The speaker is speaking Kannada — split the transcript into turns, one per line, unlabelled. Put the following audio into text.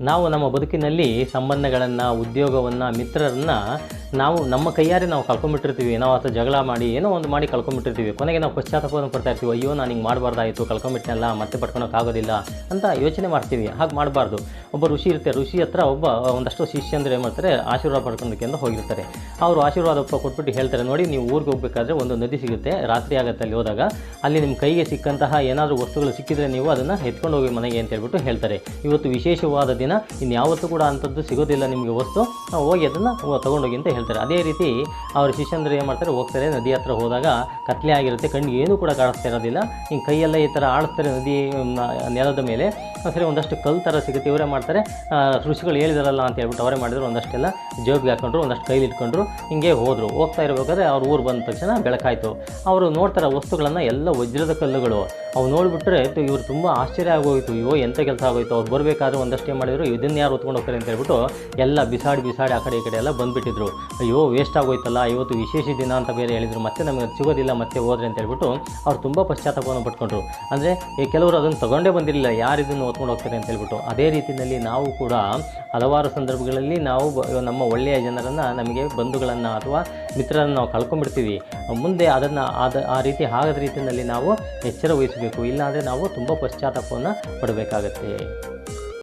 ನಾವು ನಮ್ಮ ಬದುಕಿನಲ್ಲಿ ಸಂಬಂಧಗಳನ್ನು, ಉದ್ಯೋಗವನ್ನು, ಮಿತ್ರರನ್ನು ನಾವು ನಮ್ಮ ಕೈಯಾರೆ ನಾವು ಕಳ್ಕೊಂಬಿಟ್ಟಿರ್ತೀವಿ. ನಾವು ಅಥವಾ ಜಗಳ ಮಾಡಿ, ಏನೋ ಒಂದು ಮಾಡಿ ಕಳ್ಕೊಂಬಿಟ್ಟಿರ್ತೀವಿ. ಕೊನೆಗೆ ನಾವು ಪಶ್ಚಾತ್ತಾಪವನ್ನು ಪಡ್ತಾ ಇರ್ತೀವಿ. ಅಯ್ಯೋ, ನಾನು ಹಿಂಗೆ ಮಾಡಬಾರ್ದಾಯಿತು ಕಳ್ಕೊಂಬಿಟ್ನಲ್ಲ ಮತ್ತೆ ಪಡ್ಕೊಳಕ್ಕಾಗೋದಿಲ್ಲ ಅಂತ ಯೋಚನೆ ಮಾಡ್ತೀವಿ. ಹಾಗೆ ಮಾಡಬಾರ್ದು. ಒಬ್ಬ ಋಷಿ ಇರುತ್ತೆ. ಋಷಿ ಹತ್ರ ಒಬ್ಬ ಒಂದಷ್ಟು ಶಿಷ್ಯಂದ್ರೆ ಏನು ಮಾಡ್ತಾರೆ, ಆಶೀರ್ವಾದ ಪಡ್ಕೊಳಕ್ಕೆ ಅಂತ ಹೋಗಿರ್ತಾರೆ. ಅವರು ಆಶೀರ್ವಾದ ಕೊಟ್ಬಿಟ್ಟು ಹೇಳ್ತಾರೆ, ನೋಡಿ, ನೀವು ಊರಿಗೆ ಹೋಗ್ಬೇಕಾದ್ರೆ ಒಂದು ನದಿ ಸಿಗುತ್ತೆ. ರಾತ್ರಿ ಆಗುತ್ತೆ ಅಲ್ಲಿ ಹೋದಾಗ. ಅಲ್ಲಿ ನಿಮ್ಮ ಕೈಗೆ ಸಿಕ್ಕಂತಹ ಏನಾದರೂ ವಸ್ತುಗಳು ಸಿಕ್ಕಿದ್ರೆ ನೀವು ಅದನ್ನು ಎತ್ಕೊಂಡು ಹೋಗಿ ಮನೆಗೆ ಅಂತ ಹೇಳ್ಬಿಟ್ಟು ಹೇಳ್ತಾರೆ. ಇವತ್ತು ವಿಶೇಷವಾದ ದಿನ. ಇನ್ಯಾವತ್ತೂ ಕೂಡ ಅಂಥದ್ದು ಸಿಗೋದಿಲ್ಲ ನಿಮಗೆ ವಸ್ತು. ಹೋಗಿ ಅದನ್ನು ತೊಗೊಂಡೋಗಿ ಅಂತ ಹೇಳ್ತಾರೆ. ಅದೇ ರೀತಿ ಅವ್ರ ಶಿಷ್ಯಂದ್ರೆ ಏನು ಮಾಡ್ತಾರೆ, ಹೋಗ್ತಾರೆ. ನದಿ ಹತ್ರ ಹೋದಾಗ ಕತ್ಲೆ ಆಗಿರುತ್ತೆ. ಕಣ್ಣಿಗೆ ಏನೂ ಕೂಡ ಕಾಣಿಸ್ತಾ ಇರೋದಿಲ್ಲ. ಹಿಂಗೆ ಕೈಯೆಲ್ಲ ಈ ಥರ ಆಡಿಸ್ತಾರೆ ನದಿ ನೆಲದ ಮೇಲೆ. ಸರಿ, ಒಂದಷ್ಟು ಕಲ್ಲು ಥರ ಸಿಗುತ್ತೆ, ಇವರೇ ಮಾಡ್ತಾರೆ. ಋಷಿಗಳು ಹೇಳಿದಾರಲ್ಲ ಅಂತ ಹೇಳ್ಬಿಟ್ಟು ಅವರೇ ಮಾಡಿದ್ರು, ಒಂದಷ್ಟೆಲ್ಲ ಜೋಬಿಗೆ ಹಾಕೊಂಡ್ರು, ಒಂದಷ್ಟು ಕೈಲಿ ಇಟ್ಕೊಂಡ್ರು, ಹಿಂಗೆ ಹೋದರು. ಹೋಗ್ತಾ ಇರಬೇಕಾದ್ರೆ ಅವ್ರ ಊರು ಬಂದ ತಕ್ಷಣ ಬೆಳಕಾಯಿತು. ಅವರು ನೋಡ್ತಾರೆ ವಸ್ತುಗಳನ್ನು ಎಲ್ಲ ವಜ್ರದ ಕಲ್ಲುಗಳು. ಅವು ನೋಡಿಬಿಟ್ರೆ ಇವರು ತುಂಬ ಆಶ್ಚರ್ಯ ಆಗೋಯಿತು. ಅಯ್ಯೋ ಎಂಥ ಕೆಲಸ ಆಗೋಯ್ತು? ಅವ್ರು ಬರಬೇಕಾದ್ರೆ ಒಂದಷ್ಟು ಏನು ಮಾಡಿದ್ರು, ಇದನ್ನು ಯಾರು ಹೊತ್ಕೊಂಡು ಹೋಗ್ತಾರೆ ಅಂತ ಹೇಳ್ಬಿಟ್ಟು ಎಲ್ಲ ಬಿಸಾಡಿ ಬಿಸಾಡಿ ಆ ಕಡೆ ಈ ಕಡೆ ಎಲ್ಲ ಬಂದುಬಿಟ್ಟಿದ್ರು. ಅಯ್ಯೋ ವೇಸ್ಟ್ ಆಗೋಯ್ತಲ್ಲ, ಇವತ್ತು ವಿಶೇಷ ದಿನ ಅಂತ ಬೇರೆ ಹೇಳಿದ್ರು. ಮತ್ತೆ ನಮಗೆ ಸಿಗೋದಿಲ್ಲ, ಮತ್ತೆ ಹೋದ್ರೆ ಅಂತ ಹೇಳ್ಬಿಟ್ಟು ಅವ್ರು ತುಂಬ ಪಶ್ಚಾತ್ತಾಪವನ್ನು ಪಟ್ಕೊಂಡ್ರು. ಅಂದರೆ ಕೆಲವರು ಅದನ್ನು ತಗೊಂಡೇ ಬಂದಿರಲಿಲ್ಲ. ಯಾರು ಇದನ್ನು ಹೊತ್ಕೊಂಡು ಹೋಗ್ತಾರೆ ಅಂತ ಹೇಳ್ಬಿಟ್ಟು ಅದೇ ರೀತಿಯಲ್ಲಿ ನಾವು ಕೂಡ ಹಲವಾರು ಸಂದರ್ಭಗಳಲ್ಲಿ ನಾವು ನಮ್ಮ ಒಳ್ಳೆಯ ಜನರನ್ನು, ನಮಗೆ ಬಂಧುಗಳನ್ನು ಅಥವಾ ಮಿತ್ರರನ್ನು ನಾವು ಕಳ್ಕೊಂಡ್ಬಿಡ್ತೀವಿ. ಮುಂದೆ ಅದನ್ನು ಆದ, ಆ ರೀತಿ ಆಗದ ರೀತಿಯಲ್ಲಿ ನಾವು ಎಚ್ಚರ ವಹಿಸಬೇಕು. ಇಲ್ಲಾಂದರೆ ನಾವು ತುಂಬ ಪಶ್ಚಾತ್ತಾಪವನ್ನು ಪಡಬೇಕಾಗತ್ತೆ.